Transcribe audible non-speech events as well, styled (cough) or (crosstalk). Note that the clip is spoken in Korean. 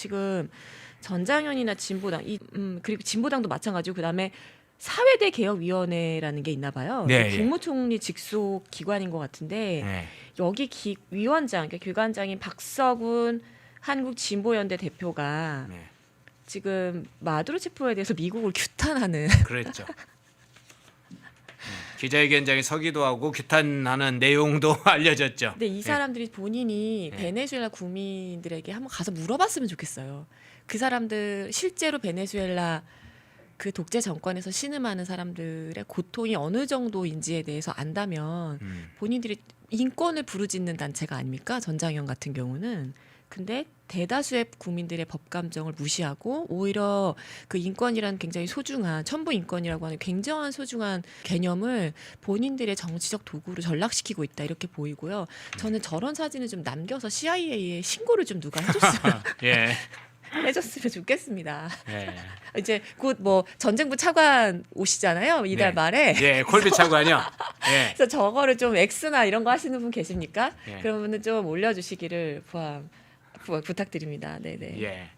지금 전장현이나 진보당 이 음, 그리고 진보당도 마찬가지고 그다음에 사회대 개혁위원회라는 게 있나 봐요. 네, 예. 국무총리 직속 기관인 것 같은데 네. 여기 기, 위원장, 그러니까 기관장인 박서군 한국 진보연대 대표가 네. 지금 마두로 체포에 대해서 미국을 규탄하는 그랬죠. (laughs) 음, 기자회견장에 서기도 하고 규탄하는 내용도 (laughs) 알려졌죠. 근데 이 예. 사람들이 본인이 네. 베네수엘라 국민들에게 한번 가서 물어봤으면 좋겠어요. 그 사람들 실제로 베네수엘라 그 독재 정권에서 신음하는 사람들의 고통이 어느 정도인지에 대해서 안다면 음. 본인들이 인권을 부르짖는 단체가 아닙니까? 전장현 같은 경우는. 근데 대다수의 국민들의 법 감정을 무시하고 오히려 그 인권이라는 굉장히 소중한 천부 인권이라고 하는 굉장한 소중한 개념을 본인들의 정치적 도구로 전락시키고 있다 이렇게 보이고요. 저는 저런 사진을 좀 남겨서 CIA에 신고를 좀 누가 해줬으면 (laughs) 예. (laughs) 해줬으면 좋겠습니다. 예. (laughs) 이제 곧 뭐 전쟁부 차관 오시잖아요 이달 네. 말에. 예. 콜비 차관이요. 예. 그래서 저거를 좀 X나 이런 거 하시는 분 계십니까? 예. 그러면은 좀 올려주시기를 부- 부탁드립니다. 네네. 예.